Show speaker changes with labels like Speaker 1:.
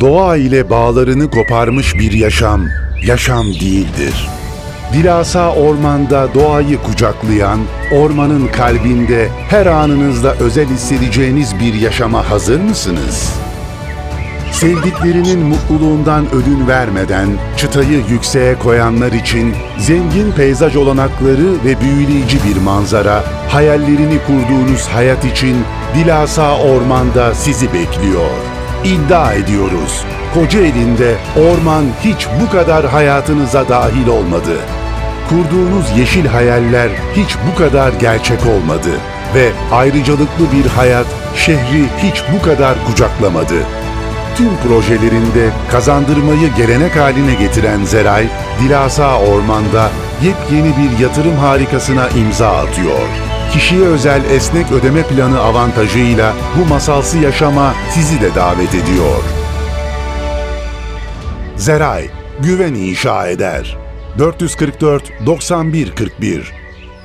Speaker 1: doğa ile bağlarını koparmış bir yaşam, yaşam değildir. Dilasa ormanda doğayı kucaklayan, ormanın kalbinde her anınızda özel hissedeceğiniz bir yaşama hazır mısınız? Sevdiklerinin mutluluğundan ödün vermeden çıtayı yükseğe koyanlar için zengin peyzaj olanakları ve büyüleyici bir manzara, hayallerini kurduğunuz hayat için Dilasa Orman'da sizi bekliyor. İddia ediyoruz. Kocaeli'nde orman hiç bu kadar hayatınıza dahil olmadı. Kurduğunuz yeşil hayaller hiç bu kadar gerçek olmadı ve ayrıcalıklı bir hayat şehri hiç bu kadar kucaklamadı. Tüm projelerinde kazandırmayı gelenek haline getiren Zeray, Dilasa Orman'da yepyeni bir yatırım harikasına imza atıyor. Kişiye özel esnek ödeme planı avantajıyla bu masalsı yaşama sizi de davet ediyor. Zeray, güven inşa eder. 444 91 41